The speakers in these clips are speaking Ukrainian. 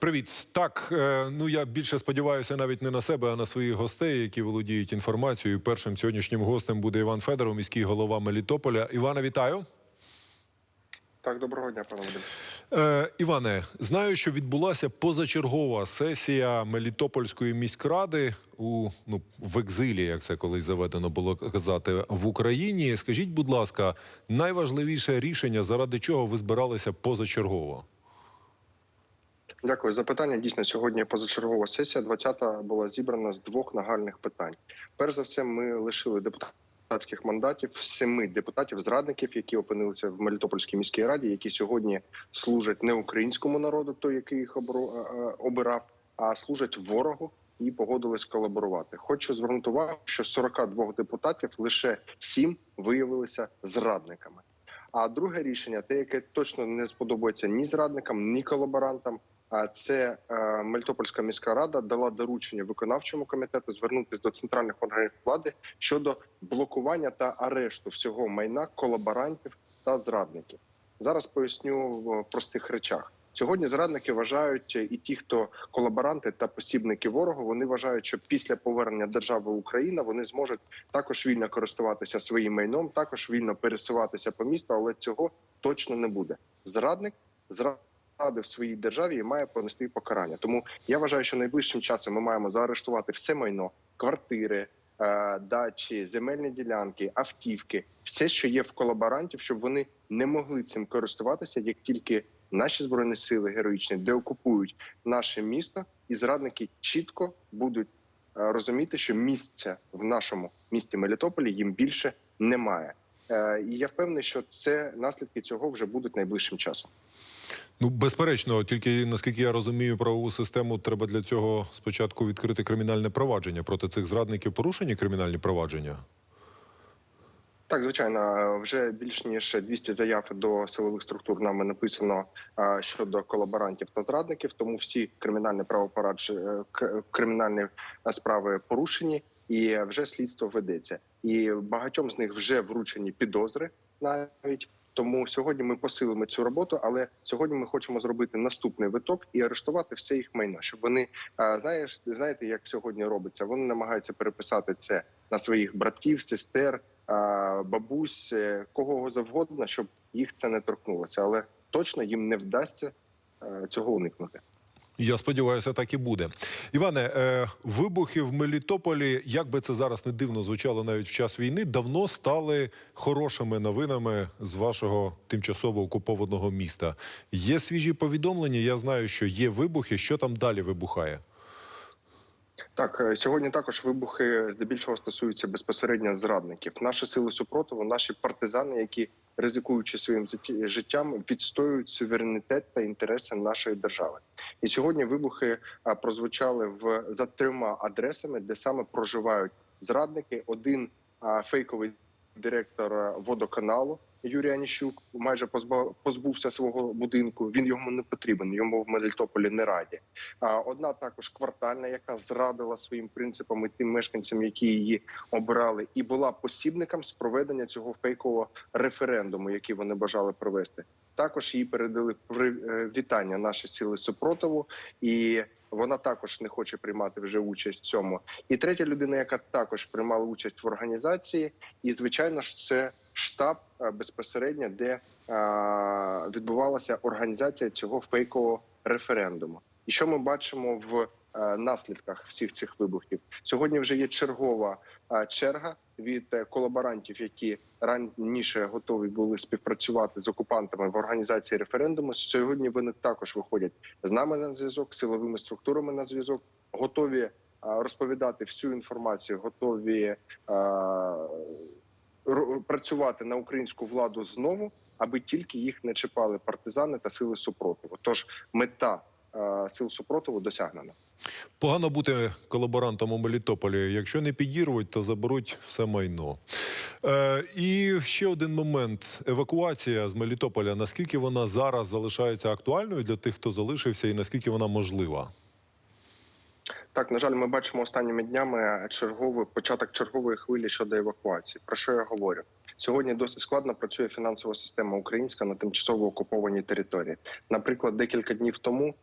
Привіт. Так, е, ну я більше сподіваюся навіть не на себе, а на своїх гостей, які володіють інформацією. Першим сьогоднішнім гостем буде Іван Федоров, міський голова Мелітополя. Івана, вітаю. Так, доброго дня, пане. Е, Іване, знаю, що відбулася позачергова сесія Мелітопольської міськради у ну в екзилі, як це колись заведено було казати в Україні. Скажіть, будь ласка, найважливіше рішення, заради чого ви збиралися позачергово? Дякую за питання. Дійсно, сьогодні позачергова сесія 20-та була зібрана з двох нагальних питань. Перш за все, ми лишили депутатських мандатів семи депутатів-зрадників, які опинилися в Мелітопольській міській раді, які сьогодні служать не українському народу, той, який їх е, е, обирав, а служать ворогу. І погодились колаборувати. Хочу звернути увагу, що з 42 депутатів лише 7 виявилися зрадниками. А друге рішення, те, яке точно не сподобається ні зрадникам, ні колаборантам. Це е, Мелітопольська міська рада дала доручення виконавчому комітету звернутися до центральних органів влади щодо блокування та арешту всього майна колаборантів та зрадників. Зараз поясню в простих речах. Сьогодні зрадники вважають і ті, хто колаборанти та посібники ворогу, вони вважають, що після повернення держави Україна вони зможуть також вільно користуватися своїм майном, також вільно пересуватися по місту, але цього точно не буде. Зрадник зрадив своїй державі і має понести покарання. Тому я вважаю, що найближчим часом ми маємо заарештувати все майно, квартири, е, дачі, земельні ділянки, автівки, все, що є в колаборантів, щоб вони не могли цим користуватися, як тільки наші збройні сили героїчні деокупують наше місто, і зрадники чітко будуть е, розуміти, що місця в нашому місті Мелітополі їм більше немає. Е, І я впевнений, що це наслідки цього вже будуть найближчим часом. Ну, безперечно, тільки наскільки я розумію правову систему, треба для цього спочатку відкрити кримінальне провадження проти цих зрадників. Порушені кримінальні провадження. Так, звичайно, вже більш ніж 200 заяв до силових структур нами написано щодо колаборантів та зрадників. Тому всі кримінальні правопорадж... е, кримінальні справи порушені, і вже слідство ведеться. І багатьом з них вже вручені підозри навіть. Тому сьогодні ми посилимо цю роботу, але сьогодні ми хочемо зробити наступний виток і арештувати все їх майно, щоб вони знаєш, знаєте, як сьогодні робиться. Вони намагаються переписати це на своїх братів, сестер, бабусь, е, кого завгодно, щоб їх це не торкнулося. Але точно їм не вдасться е, цього уникнути. Я сподіваюся, так і буде. Іване, е, вибухи в Мелітополі, як би це зараз не дивно звучало навіть в час війни, давно стали хорошими новинами з вашого тимчасово окупованого міста. Є свіжі повідомлення. Я знаю, що є вибухи. Що там далі вибухає? Так, е, сьогодні також вибухи здебільшого стосуються безпосередньо зрадників. Наші сили супротиву, наші партизани, які ризикуючи своїм життям, відстоюють суверенітет та інтереси нашої держави. І сьогодні вибухи прозвучали в за трьома адресами, де саме проживають зрадники. Один фейковий директор водоканалу. Юрій Аніщук майже позбувся свого будинку. Він йому не потрібен. Йому в Мелітополі не раді. А одна також квартальна, яка зрадила своїм принципам і тим мешканцям, які її обирали, і була посібником з проведення цього фейкового референдуму, який вони бажали провести. Також їй передали е, вітання наші сили супротиву, і вона також не хоче приймати вже участь в цьому. І третя людина, яка також приймала участь в організації, і звичайно ж це штаб е, безпосередньо, де е, відбувалася організація цього фейкового референдуму. І що ми бачимо в е, наслідках всіх цих вибухів? Сьогодні вже є чергова черга від колаборантів, які раніше готові були співпрацювати з окупантами в організації референдуму. Сьогодні вони також виходять з нами на зв'язок, силовими структурами на зв'язок, готові розповідати всю інформацію, готові працювати на українську владу знову, аби тільки їх не чіпали партизани та сили супротиву. Тож мета е, сил супротиву досягнена. Погано бути колаборантом у Мелітополі. Якщо не підірвуть, то заберуть все майно. Е, і ще один момент: евакуація з Мелітополя. Наскільки вона зараз залишається актуальною для тих, хто залишився, і наскільки вона можлива? Так, на жаль, ми бачимо останніми днями черговий початок чергової хвилі щодо евакуації. Про що я говорю? Сьогодні досить складно працює фінансова система українська на тимчасово окупованій території. Наприклад, декілька днів тому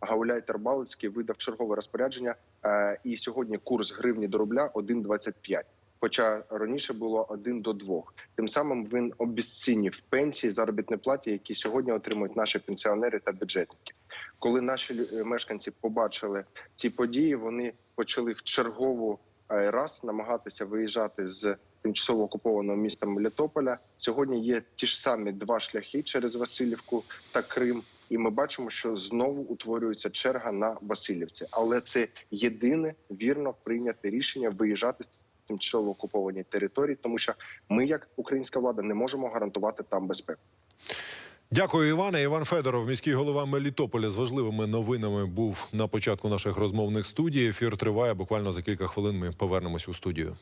Гауляй Балицький видав чергове розпорядження, е, і сьогодні курс гривні до рубля 1,25. Хоча раніше було 1 до 2. Тим самим він обіцінив пенсії заробітні платі, які сьогодні отримують наші пенсіонери та бюджетники. Коли наші е, мешканці побачили ці події, вони почали в чергову е, раз намагатися виїжджати з тимчасово окупованого міста Мелітополя. Сьогодні є ті ж самі два шляхи через Васильівку та Крим. І ми бачимо, що знову утворюється черга на Васильівці, але це єдине вірно прийняте рішення виїжджати з тимчасово окуповані території, тому що ми, як українська влада, не можемо гарантувати там безпеку. Дякую, Іване. Іван Федоров, міський голова Мелітополя, з важливими новинами був на початку наших розмовних студій. Ефір триває. Буквально за кілька хвилин ми повернемось у студію.